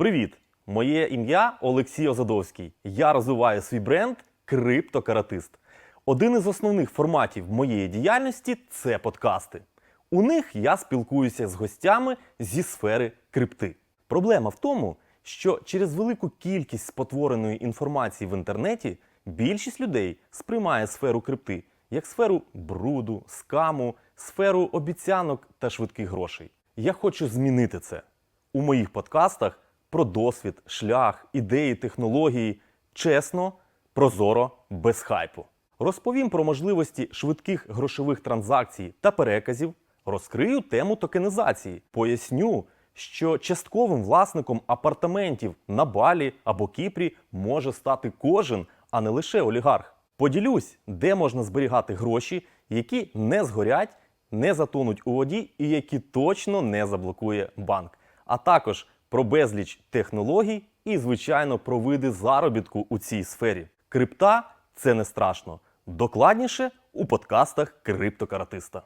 Привіт! Моє ім'я Олексій Озадовський. Я розвиваю свій бренд Криптокаратист. Один із основних форматів моєї діяльності це подкасти. У них я спілкуюся з гостями зі сфери крипти. Проблема в тому, що через велику кількість спотвореної інформації в інтернеті більшість людей сприймає сферу крипти як сферу бруду, скаму, сферу обіцянок та швидких грошей. Я хочу змінити це. У моїх подкастах про досвід, шлях, ідеї, технології чесно, прозоро, без хайпу. Розповім про можливості швидких грошових транзакцій та переказів, розкрию тему токенізації, поясню, що частковим власником апартаментів на Балі або Кіпрі може стати кожен, а не лише олігарх. Поділюсь, де можна зберігати гроші, які не згорять, не затонуть у воді і які точно не заблокує банк. А також про безліч технологій і, звичайно, про види заробітку у цій сфері. Крипта це не страшно. Докладніше у подкастах криптокаратиста.